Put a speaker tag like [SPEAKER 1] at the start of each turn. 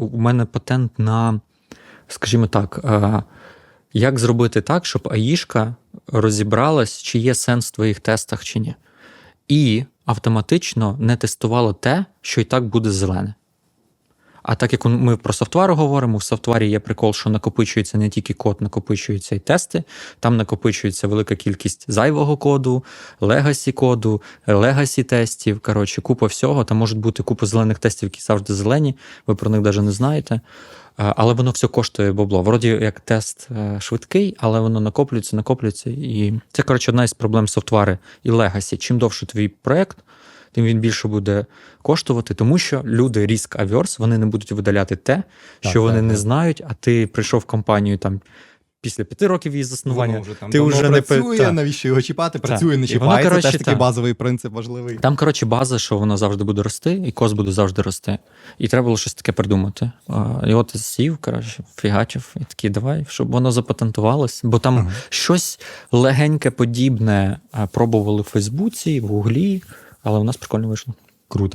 [SPEAKER 1] у мене патент на, скажімо так, е, як зробити так, щоб АІшка розібралась, чи є сенс в твоїх тестах чи ні. І автоматично не тестувало те, що і так буде зелене. А так як ми про софтвар говоримо, в софтварі є прикол, що накопичується не тільки код, накопичуються і тести. Там накопичується велика кількість зайвого коду, легасі коду, легасі тестів. Коротше, купа всього. Там можуть бути купа зелених тестів, які завжди зелені. Ви про них навіть не знаєте. Але воно все коштує бабло. Вроді як тест е, швидкий, але воно накоплюється, накоплюється. І це, коротше, одна із проблем софтвари і легасі. Чим довше твій проект, тим він більше буде коштувати, тому що люди risk averse, вони не будуть видаляти те,
[SPEAKER 2] Так,
[SPEAKER 1] що вони
[SPEAKER 2] так,
[SPEAKER 1] не
[SPEAKER 2] так.
[SPEAKER 1] знають, а ти прийшов в компанію там після п'яти років її заснування.
[SPEAKER 2] Воно вже там
[SPEAKER 1] ти вже не
[SPEAKER 2] працює,
[SPEAKER 1] так.
[SPEAKER 2] навіщо його чіпати?
[SPEAKER 1] Так.
[SPEAKER 2] Працює, не
[SPEAKER 1] І воно,
[SPEAKER 2] чіпає. Це
[SPEAKER 1] коротше,
[SPEAKER 2] теж такий
[SPEAKER 1] так.
[SPEAKER 2] базовий принцип важливий.
[SPEAKER 1] Там, коротше, база, що воно завжди буде рости, і кос буде завжди рости. І треба було щось таке придумати. А, І от сів, коротше, фігачив, і такий, давай, щоб воно запатентувалось. Бо там
[SPEAKER 2] Ага.
[SPEAKER 1] щось легеньке подібне пробували в Фейсбуці, в Гуглі, але у нас прикольно вийшло.
[SPEAKER 2] Круто.